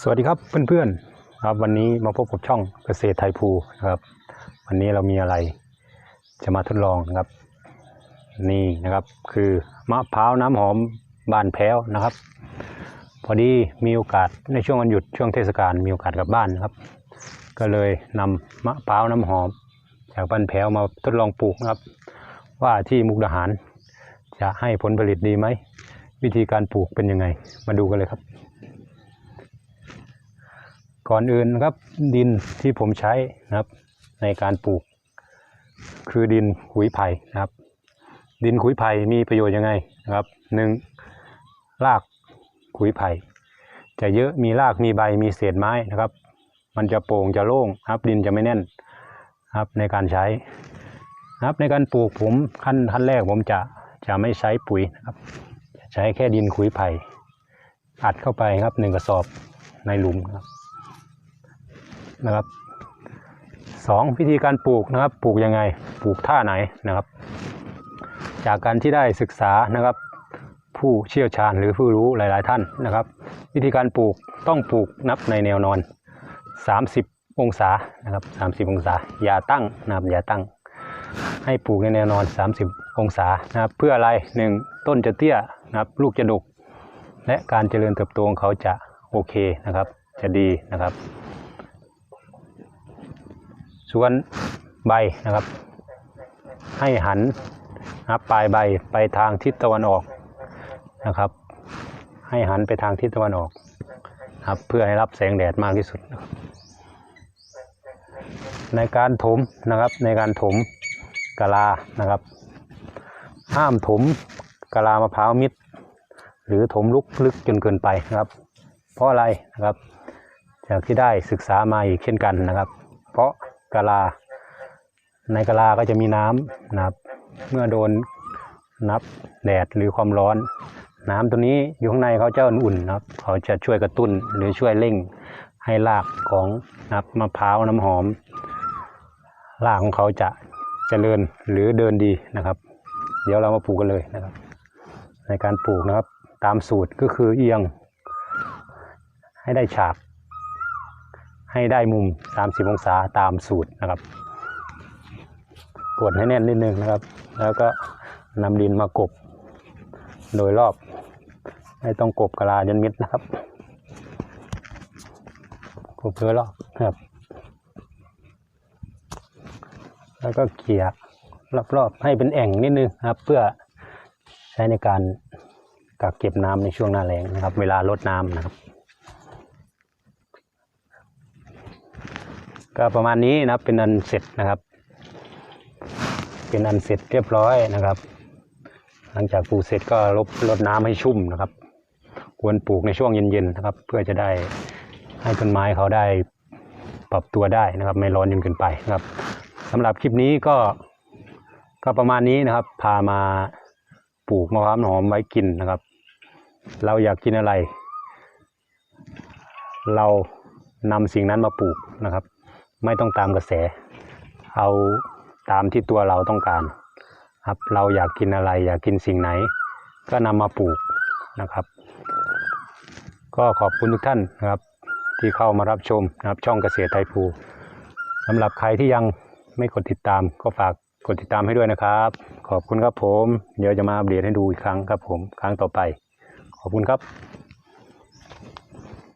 สวัสดีครับเพื่อนๆครับวันนี้มาพบกับช่องเกษตรไทยภูนะครับ วันนี้เรามีอะไรจะมาทดลองนะครับ นี่นะครับคือมะพร้าวน้ำหอมบานแพ้วนะครับ พอดีมีโอกาสในช่วงวันหยุดช่วงเทศกาลมีโอกาสกลับบ้านนะครับ ก็เลยนำมะพร้าวน้ำหอม จากบานแพ้วมาทดลองปลูกนะครับ ว่าที่มุกดาหารจะให้ผลผลิตดีไหมวิธีการปลูกเป็นยังไง มาดูกันเลยครับ ก่อนอื่นนะครับดินที่ผมใช้นะครับในการปลูก คือดินขุยไผ่นะครับ ดินขุยไผ่มีประโยชน์ยังไงนะครับหนึ่งรากขุยไผ่จะเยอะมีรากมีใบมีเศษไม้นะครับ มันจะโปร่งจะโล่งครับดินจะไม่แน่นครับในการใช้นะครับในการปลูกผมขั้นขั้นแรกผมจะจะไม่ใช้ปุ๋ยนะครับจะใช้แค่ดินขุยไผ่อัดเข้าไปครับหนึ่งกระสอบในหลุมครับ นะครับสองวิธีการปลูกนะครับ ปลูกยังไงปลูกท่าไหนนะครับ จากการที่ได้ศึกษานะครับ ผู้เชี่ยวชาญหรือผู้รู้หลาย ๆ ท่านนะครับ วิธีการปลูกต้องปลูกนับในแนวนอน 30 องศานะครับ 30 องศา อย่าตั้งนะครับอย่าตั้ง ให้ปลูกในแนวนอน 30 องศานะครับ เพื่ออะไรหนึ่งต้นจะเตี้ยนะครับ ลูกจะดกและการเจริญเติบโตของเขาจะโอเคนะครับ จะดีนะครับ สวนใบนะครับ ให้หันนับปลายใบไปทางทิศตะวันออกนะครับ ให้หันไปทางทิศตะวันออกครับเพื่อให้รับแสงแดดมากที่สุด ในการถมนะครับในการถมกะลานะครับ ห้ามถมกะลามะพร้าวมิด หรือถมลุกลึกจนเกินไปนะครับ เพราะอะไรนะครับ จากที่ได้ศึกษามาอีกเช่นกันนะครับ เพราะ กะลา ในกะลาก็จะมีน้ำนะครับ เมื่อโดนนับแดดหรือความร้อน น้ำตัวนี้อยู่ข้างในเขาจะอุ่นๆนะครับ เขาจะช่วยกระตุ้นหรือช่วยเร่งให้รากของนับมะพร้าวน้ำหอมรากของเขาจะเจริญหรือเดินดีนะครับ เดี๋ยวเรามาปลูกกันเลยนะครับ ในการปลูกนะครับ ตามสูตรก็คือเอียง ให้ได้ฉาก ให้ได้มุม 30 องศาตามสูตรนะครับ กดให้แน่นนิดนึงนะครับ แล้วก็นำดินมากบ โดยรอบ ไม่ต้องกบกะลาจนมิดนะครับ กบโดยรอบนะครับ แล้วก็เขี่ยรอบๆให้เป็นแอ่งนิดนึงนะครับ เพื่อใช้ในการกักเก็บน้ำในช่วงหน้าแล้งนะครับ เวลาลดน้ำนะครับ ก็ประมาณนี้นะครับเป็นอันเสร็จนะครับ เป็นอันเสร็จเรียบร้อยนะครับ หลังจากปลูกเสร็จก็ลบลดน้ำให้ชุ่มนะครับ ควรปลูกในช่วงเย็นๆนะครับ เพื่อจะได้ให้ต้นไม้เขาได้ปรับตัวได้นะครับ ไม่ร้อนจนเกินไปนะครับสำหรับคลิปนี้ก็ก็ประมาณนี้นะครับ พามาปลูกมะพร้าวหอมไว้กินนะครับ เราอยากกินอะไร เรานำสิ่งนั้นมาปลูกนะครับ ไม่ต้องตามกระแส เอาตามที่ตัวเราต้องการครับเราอยากกินอะไรอยากกินสิ่งไหน ก็นำมาปลูกนะครับ ก็ขอบคุณทุกท่านนะครับ ที่เข้ามารับชมนะครับ ช่องเกษตรไทยภูสำหรับใครที่ยังไม่กดติดตาม ก็ฝากกดติดตามให้ด้วยนะครับ ขอบคุณครับผม เดี๋ยวจะมาอัปเดตให้ดูอีกครั้งครับผม ครั้งต่อไป ขอบคุณครับ